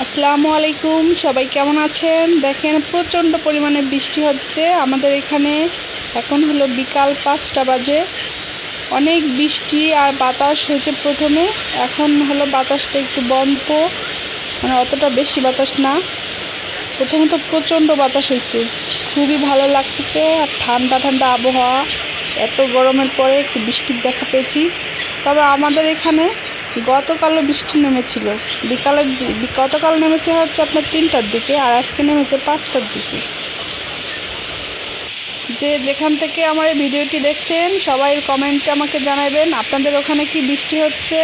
আসসালামু আলাইকুম, সবাই কেমন আছেন? দেখেন, প্রচণ্ড পরিমাণে বৃষ্টি হচ্ছে। আমাদের এখানে এখন হলো বিকাল পাঁচটা বাজে। অনেক বৃষ্টি আর বাতাস হয়েছে প্রথমে। এখন হলো বাতাসটা একটু বন্ধ। মানে অতটা বেশি বাতাস না। প্রথমত প্রচণ্ড বাতাস হয়েছে। খুবই ভালো লাগতেছে। আর ঠান্ডা ঠান্ডা আবহাওয়া। এত গরমের পরে একটু বৃষ্টির দেখা পেয়েছি। তবে আমাদের এখানে গতকালও বৃষ্টি নেমেছিল। বিকালের গতকাল নেমেছে হচ্ছে আপনার তিনটার দিকে আর আজকে নেমেছে পাঁচটার দিকে। যে যেখান থেকে আমার এই ভিডিওটি দেখছেন, সবাই কমেন্টে আমাকে জানাবেন আপনাদের ওখানে কি বৃষ্টি হচ্ছে।